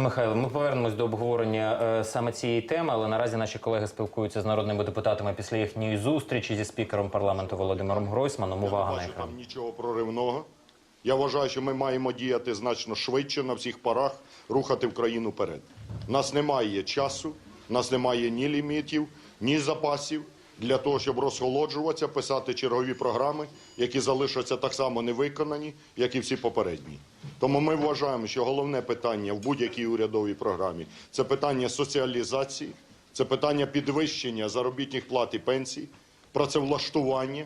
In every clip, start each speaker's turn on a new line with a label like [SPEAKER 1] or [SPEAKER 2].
[SPEAKER 1] Михайло, ми повернемось до обговорення е, саме цієї теми, але наразі наші колеги спілкуються з народними депутатами після їхньої зустрічі зі спікером парламенту Володимиром Гройсманом. Увага на
[SPEAKER 2] бачу
[SPEAKER 1] екран.
[SPEAKER 2] там нічого проривного. Я вважаю, що ми маємо діяти значно швидше на всіх парах, рухати в країну вперед. У нас немає часу, у нас немає ні лімітів, ні запасів для того, щоб розхолоджуватися, писати чергові програми, які залишаться так само невиконані, як і всі попередні. Тому ми вважаємо, що головне питання в будь-якій урядовій програмі це питання соціалізації, це питання підвищення заробітних плат і пенсій, працевлаштування,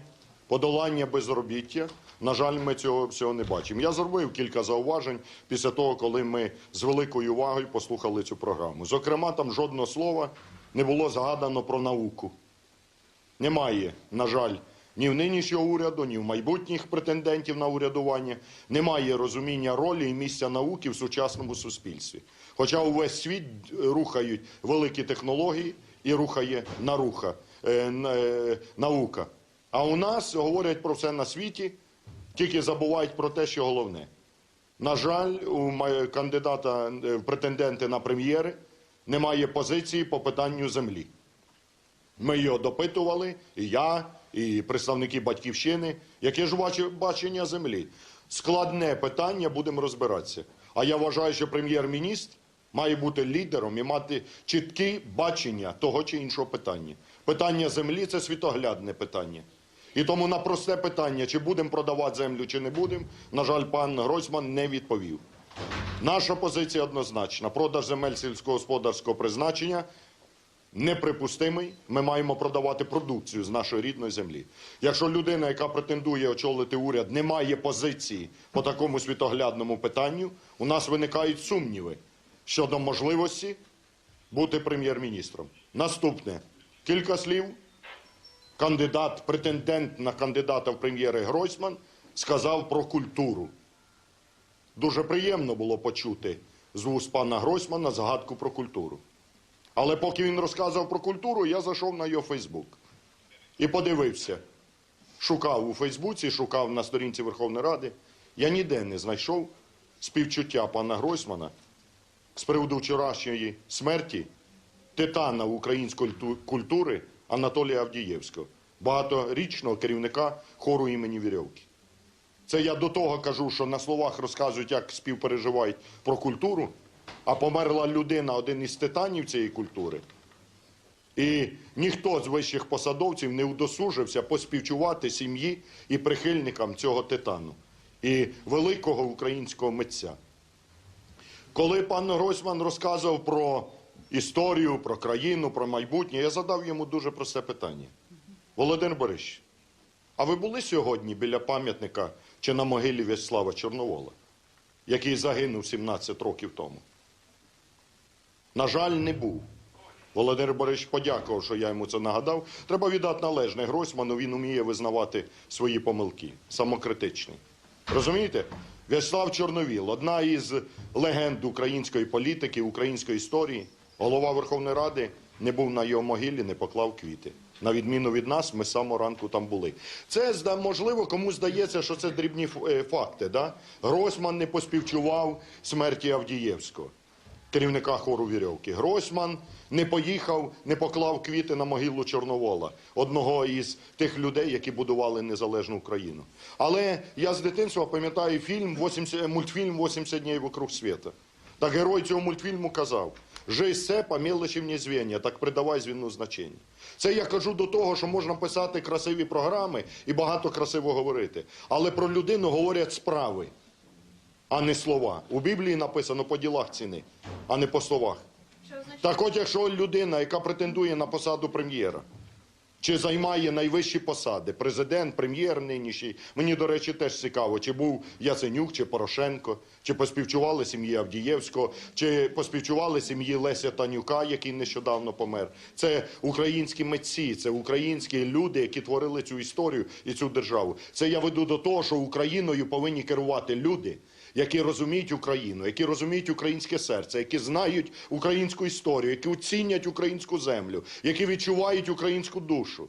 [SPEAKER 2] подолання безробіття. На жаль, ми цього всього не бачимо. Я зробив кілька зауважень після того, коли ми з великою увагою послухали цю програму. Зокрема, там жодного слова не було згадано про науку. Немає, на жаль, ні в нинішнього уряду, ні в майбутніх претендентів на урядування. Немає розуміння ролі і місця науки в сучасному суспільстві. Хоча увесь світ рухають великі технології і рухає наруха, е, е, наука. А у нас говорять про все на світі, тільки забувають про те, що головне. На жаль, у кандидата е, в претенденти на прем'єри немає позиції по питанню землі. Ми його допитували, і я, і представники батьківщини. Яке ж бачення землі? Складне питання, будемо розбиратися. А я вважаю, що прем'єр-міністр має бути лідером і мати чіткі бачення того чи іншого питання. Питання землі це світоглядне питання. І тому на просте питання, чи будемо продавати землю, чи не будемо, на жаль, пан Гройсман не відповів. Наша позиція однозначна. Продаж земель сільськогосподарського призначення неприпустимий. Ми маємо продавати продукцію з нашої рідної землі. Якщо людина, яка претендує очолити уряд, не має позиції по такому світоглядному питанню, у нас виникають сумніви щодо можливості бути прем'єр-міністром. Наступне кілька слів. Кандидат, претендент на кандидата в прем'єри Гройсман сказав про культуру. Дуже приємно було почути з вуст пана Гройсмана згадку про культуру. Але поки він розказував про культуру, я зайшов на його Фейсбук і подивився. Шукав у Фейсбуці, шукав на сторінці Верховної Ради. Я ніде не знайшов співчуття пана Гройсмана з приводу вчорашньої смерті титана української культури Анатолія Авдієвського, багаторічного керівника хору імені Вірьовки. Це я до того кажу, що на словах розказують, як співпереживають про культуру, а померла людина, один із титанів цієї культури. І ніхто з вищих посадовців не удосужився поспівчувати сім'ї і прихильникам цього титану і великого українського митця. Коли пан Гройсман розказував про історію, про країну, про майбутнє, я задав йому дуже просте питання. Володимир Борисович, а ви були сьогодні біля пам'ятника чи на могилі В'ячеслава Чорновола, який загинув 17 років тому? На жаль, не був. Володимир Борисович подякував, що я йому це нагадав. Треба віддати належне Гройсману, він уміє визнавати свої помилки, самокритичний. Розумієте? В'ячеслав Чорновіл, одна із легенд української політики, української історії, голова Верховної Ради не був на його могилі, не поклав квіти. На відміну від нас, ми з самого ранку там були. Це можливо, комусь здається, що це дрібні е, факти. Да? Гройсман не поспівчував смерті Авдієвського керівника хору Вірьовки. Гройсман не поїхав, не поклав квіти на могилу Чорновола, одного із тих людей, які будували незалежну Україну. Але я з дитинства пам'ятаю фільм 80, мультфільм «80 днів вокруг світа. Так герой цього мультфільму казав: «Жизнь – це по мелочі звіння, так придавай звіну значення. Це я кажу до того, що можна писати красиві програми і багато красиво говорити. Але про людину говорять справи а не слова. У Біблії написано по ділах ціни, а не по словах. Так от, якщо людина, яка претендує на посаду прем'єра, чи займає найвищі посади, президент, прем'єр нинішній, мені, до речі, теж цікаво, чи був Яценюк, чи Порошенко, чи поспівчували сім'ї Авдієвського, чи поспівчували сім'ї Леся Танюка, який нещодавно помер. Це українські митці, це українські люди, які творили цю історію і цю державу. Це я веду до того, що Україною повинні керувати люди, які розуміють Україну, які розуміють українське серце, які знають українську історію, які оцінять українську землю, які відчувають українську душу.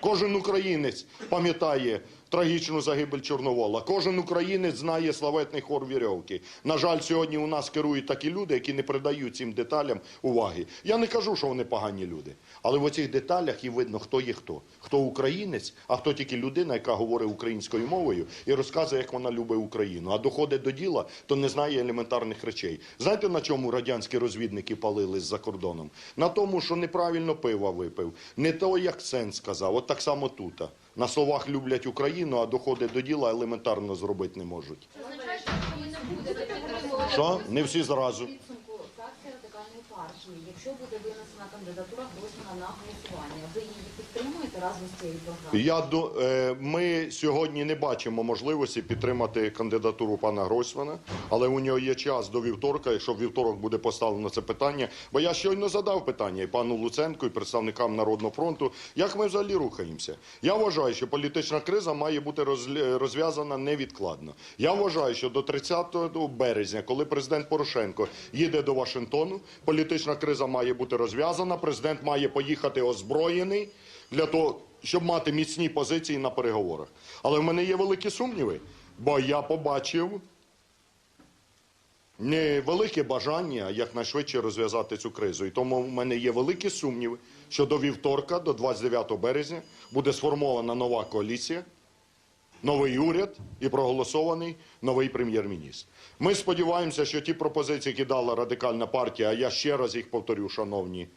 [SPEAKER 2] Кожен українець пам'ятає трагічну загибель Чорновола. Кожен українець знає славетний хор вірьовки. На жаль, сьогодні у нас керують такі люди, які не придають цим деталям уваги. Я не кажу, що вони погані люди, але в оцих деталях і видно, хто є хто. Хто українець, а хто тільки людина, яка говорить українською мовою і розказує, як вона любить Україну. А доходить до діла, то не знає елементарних речей. Знаєте, на чому радянські розвідники палили за кордоном? На тому, що неправильно пива випив, не той акцент сказав. От так само тут. На словах люблять Україну, а доходи до діла елементарно зробити не можуть.
[SPEAKER 3] Що? Не
[SPEAKER 2] всі зразу.
[SPEAKER 3] Партії. Якщо буде винесена кандидатура Гройсмана на голосування, ви її підтримуєте разом з цією програмою?
[SPEAKER 2] Я е, ми сьогодні не бачимо можливості підтримати кандидатуру пана Гройсмана, але у нього є час до вівторка. Якщо вівторок буде поставлено це питання, бо я щойно задав питання і пану Луценку, і представникам народного фронту, як ми взагалі рухаємося. Я вважаю, що політична криза має бути розв'язана невідкладно. Я вважаю, що до 30 березня, коли президент Порошенко їде до Вашингтону, політична криза має бути розв'язана. Президент має поїхати озброєний для того, щоб мати міцні позиції на переговорах. Але в мене є великі сумніви, бо я побачив невелике бажання якнайшвидше розв'язати цю кризу. І тому в мене є великі сумніви, що до вівторка, до 29 березня, буде сформована нова коаліція, новий уряд і проголосований новий прем'єр-міністр. Ми сподіваємося, що ті пропозиції, які дала радикальна партія, а я ще раз їх повторю, шановні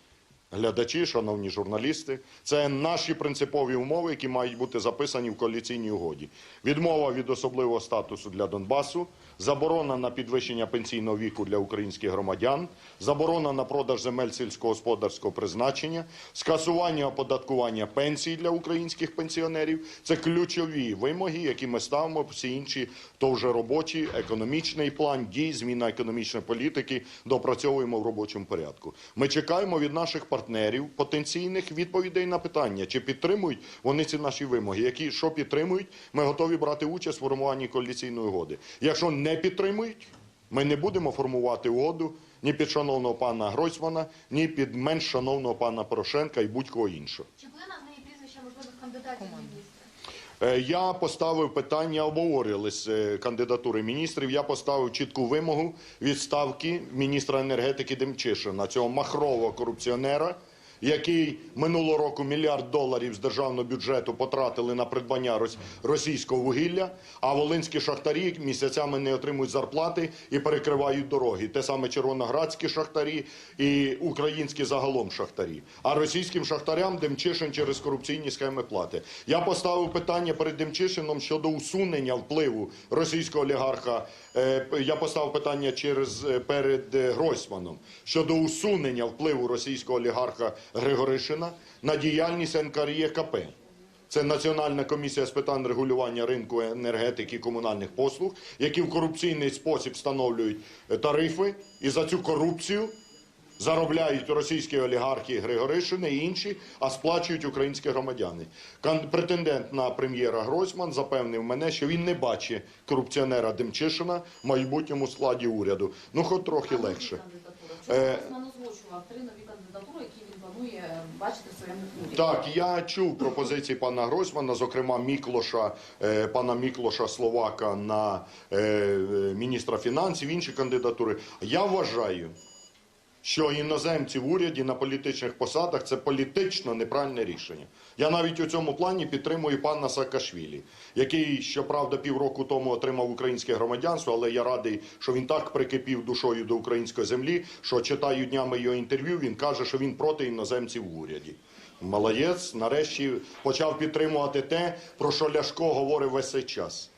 [SPEAKER 2] глядачі, шановні журналісти, це наші принципові умови, які мають бути записані в коаліційній угоді. Відмова від особливого статусу для Донбасу, заборона на підвищення пенсійного віку для українських громадян, заборона на продаж земель сільськогосподарського призначення, скасування оподаткування пенсій для українських пенсіонерів. Це ключові вимоги, які ми ставимо. Всі інші то вже робочі, економічний план дій, зміна економічної політики допрацьовуємо в робочому порядку. Ми чекаємо від наших партнерів потенційних відповідей на питання, чи підтримують вони ці наші вимоги. Які що підтримують, ми готові брати участь в формуванні коаліційної угоди. Якщо не підтримують, ми не будемо формувати угоду ні під шановного пана Гройсмана, ні під менш шановного пана Порошенка і будь-кого іншого.
[SPEAKER 4] Чи були названі прізвища можливих кандидатів в міністри?
[SPEAKER 2] Е, Я поставив питання, обговорювались е, кандидатури міністрів. Я поставив чітку вимогу відставки міністра енергетики Демчишина, цього махрового корупціонера, який минулого року мільярд доларів з державного бюджету потратили на придбання російського вугілля, а волинські шахтарі місяцями не отримують зарплати і перекривають дороги. Те саме червоноградські шахтарі і українські загалом шахтарі. А російським шахтарям Демчишин через корупційні схеми плати. Я поставив питання перед Демчишином щодо усунення впливу російського олігарха. Е, Я поставив питання е, перед е, Гройсманом щодо усунення впливу російського олігарха Григоришина на діяльність НКРЄКП. Це Національна комісія з питань регулювання ринку енергетики і комунальних послуг, які в корупційний спосіб встановлюють е, тарифи, і за цю корупцію заробляють російські олігархи Григоришини і інші, а сплачують українські громадяни. Претендент на прем'єра Гройсман запевнив мене, що він не бачить корупціонера Демчишина в майбутньому складі уряду. Ну, хоч трохи легше. Е,
[SPEAKER 3] Гройсман озвучував три нові кандидатури, які планує бачити в своєму уряді.
[SPEAKER 2] Так, я чув пропозиції пана Гройсмана, зокрема Міклоша, е, пана Міклоша Словака на е, е, міністра фінансів, інші кандидатури. Я вважаю, що іноземці в уряді на політичних посадах це політично неправильне рішення. Я навіть у цьому плані підтримую пана Саакашвілі, який, щоправда, півроку тому отримав українське громадянство, але я радий, що він так прикипів душою до української землі, що читаю днями його інтерв'ю, він каже, що він проти іноземців в уряді. Молодець, нарешті почав підтримувати те, про що Ляшко говорив весь час.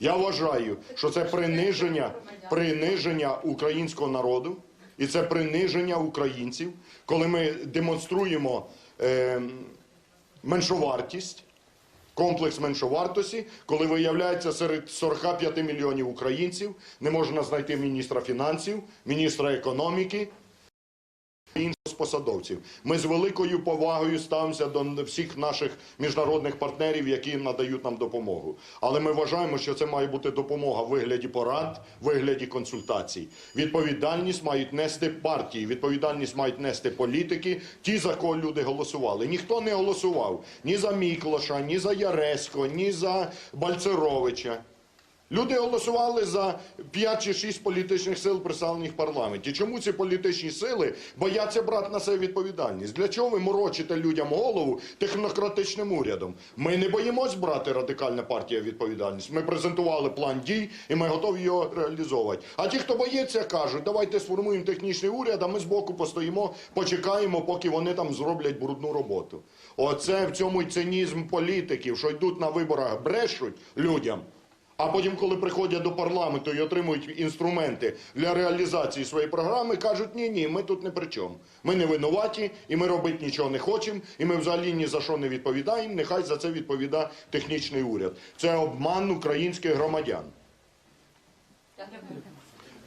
[SPEAKER 2] Я вважаю, що це приниження, приниження українського народу, і це приниження українців, коли ми демонструємо е, меншовартість, комплекс меншовартості, коли виявляється серед 45 мільйонів українців не можна знайти міністра фінансів, міністра економіки, інших посадовців. Ми з великою повагою ставимося до всіх наших міжнародних партнерів, які надають нам допомогу. Але ми вважаємо, що це має бути допомога в вигляді порад, в вигляді консультацій. Відповідальність мають нести партії, відповідальність мають нести політики, ті, за кого люди голосували. Ніхто не голосував ні за Міклоша, ні за Яресько, ні за Бальцеровича. Люди голосували за 5 чи 6 політичних сил, представлених в парламенті. Чому ці політичні сили бояться брати на себе відповідальність? Для чого ви морочите людям голову технократичним урядом? Ми не боїмось брати радикальна партія відповідальність. Ми презентували план дій і ми готові його реалізовувати. А ті, хто боїться, кажуть, давайте сформуємо технічний уряд, а ми збоку постоїмо, почекаємо, поки вони там зроблять брудну роботу. Оце в цьому цинізм політиків, що йдуть на виборах, брешуть людям. А потім, коли приходять до парламенту і отримують інструменти для реалізації своєї програми, кажуть, ні, ні, ми тут не при чому. Ми не винуваті, і ми робити нічого не хочемо, і ми взагалі ні за що не відповідаємо. Нехай за це відповідає технічний уряд. Це обман українських громадян.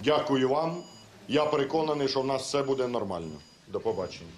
[SPEAKER 2] Дякую вам. Я переконаний, що в нас все буде нормально. До побачення.